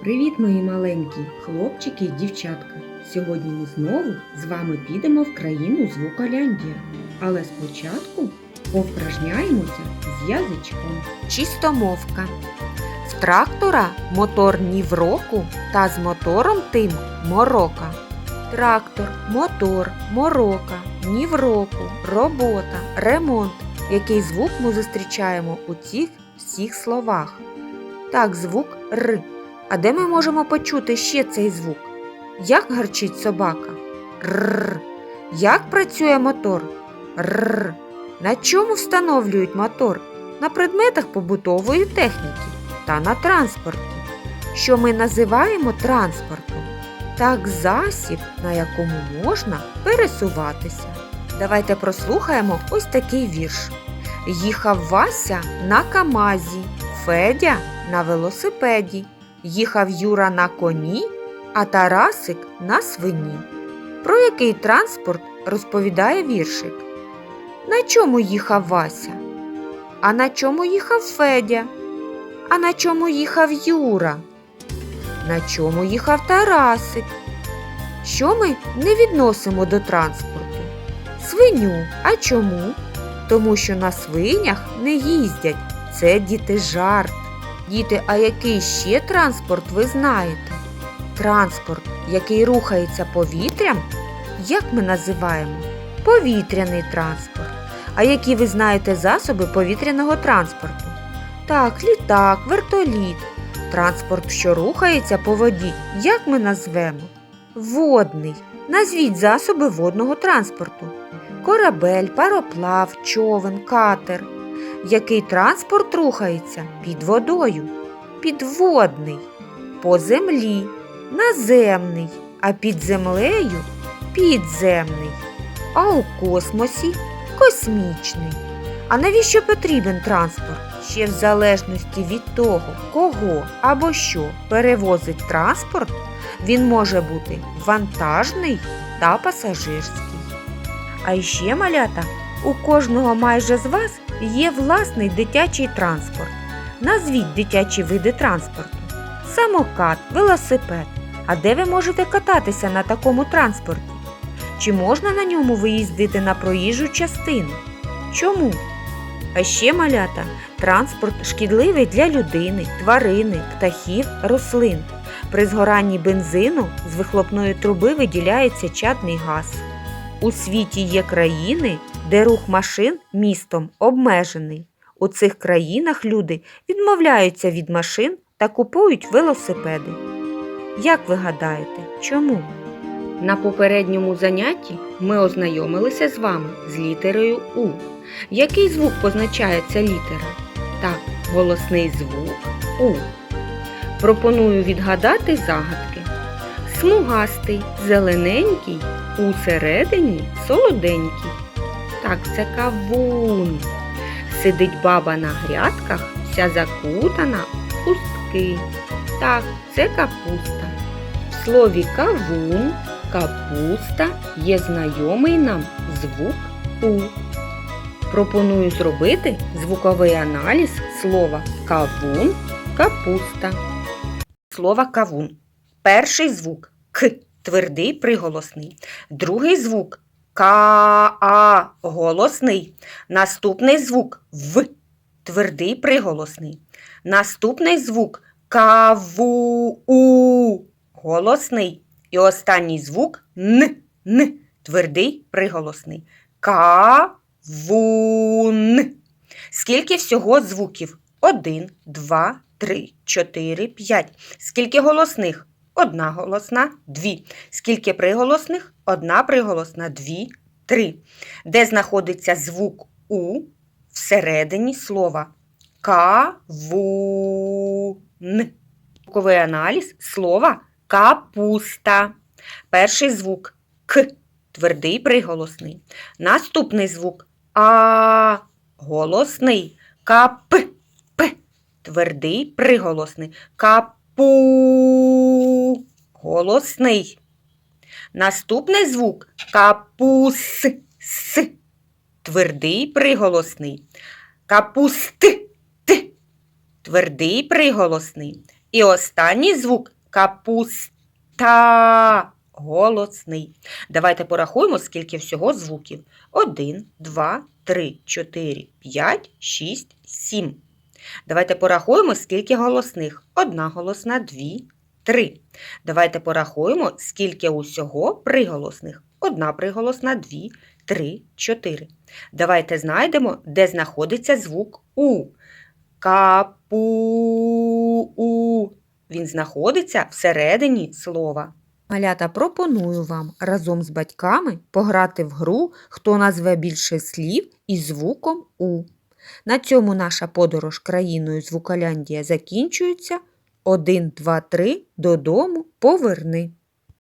Привіт, мої маленькі хлопчики і дівчатка! Сьогодні ми знову з вами підемо в країну звуколяндія. Але спочатку повпражняємося з язичком. Чистомовка. В трактора мотор ні в року, та з мотором тим морока. Трактор, мотор, морока, ні в року, робота, ремонт. Який звук ми зустрічаємо у цих всіх словах? Так, звук Р. А де ми можемо почути ще цей звук? Як гарчить собака? Рр. Як працює мотор? Рр. На чому встановлюють мотор? На предметах побутової техніки та на транспорті. Що ми називаємо транспортом? Так, засіб, на якому можна пересуватися. Давайте прослухаємо ось такий вірш. Їхав Вася на Камазі, Федя на велосипеді. Їхав Юра на коні, а Тарасик на свині. Про який транспорт розповідає віршик? На чому їхав Вася? А на чому їхав Федя? А на чому їхав Юра? На чому їхав Тарасик? Що ми не відносимо до транспорту? Свиню. А чому? Тому що на свинях не їздять. Це діти жарт. Діти, а який ще транспорт ви знаєте? Транспорт, який рухається повітрям, як ми називаємо? Повітряний транспорт. А які ви знаєте засоби повітряного транспорту? Так, літак, вертоліт. Транспорт, що рухається по воді, як ми назвемо? Водний. Назвіть засоби водного транспорту. Корабель, пароплав, човен, катер. Який транспорт рухається під водою? Підводний, по землі, наземний, а під землею підземний, а у космосі космічний. А навіщо потрібен транспорт? Ще в залежності від того, кого або що перевозить транспорт, він може бути вантажний та пасажирський. А ще малята, у кожного майже з вас є власний дитячий транспорт. Назвіть дитячі види транспорту: самокат, велосипед. А де ви можете кататися на такому транспорті? Чи можна на ньому виїздити на проїжджу частину? Чому? А ще малята, транспорт шкідливий для людини, тварини, птахів, рослин. При згоранні бензину з вихлопної труби виділяється чадний газ. У світі є країни, де рух машин містом обмежений. У цих країнах люди відмовляються від машин та купують велосипеди. Як ви гадаєте, чому? На попередньому занятті ми ознайомилися з вами з літерою У. Який звук позначає ця літера? Так, голосний звук У. Пропоную відгадати загадки. Смугастий, зелененький, усередині солоденький. Так, це кавун. Сидить баба на грядках, вся закутана в хустки. Так, це капуста. В слові кавун, капуста є знайомий нам звук У. Пропоную зробити звуковий аналіз слова кавун, капуста. Слова кавун. Перший звук К твердий приголосний. Другий звук Ка-а голосний. Наступний звук В твердий приголосний. Наступний звук Каву-у голосний. І останній звук Н Н твердий приголосний. Кавун. Скільки всього звуків? Один, два, три, чотири, п'ять. Скільки голосних? Одна голосна, дві. Скільки приголосних? Одна приголосна, дві, три. Де знаходиться звук У всередині слова кавун. Звуковий аналіз слова капуста. Перший звук К твердий приголосний. Наступний звук А голосний. Кап П твердий приголосний. Капу голосний. Наступний звук капус твердий приголосний. Капусти т твердий приголосний. І останній звук капуста голосний. Давайте порахуємо, скільки всього звуків. 1, 2, 3, 4, 5, 6, 7. Давайте порахуємо, скільки голосних. Одна голосна, дві, три. Давайте порахуємо, скільки усього приголосних. Одна приголосна, дві, три, чотири. Давайте знайдемо, де знаходиться звук У. Капу-у. Він знаходиться всередині слова. Малята пропоную вам разом з батьками пограти в гру, хто назве більше слів із звуком У. На цьому наша подорож країною Звуколяндія закінчується. Один, два, три, додому, поверни.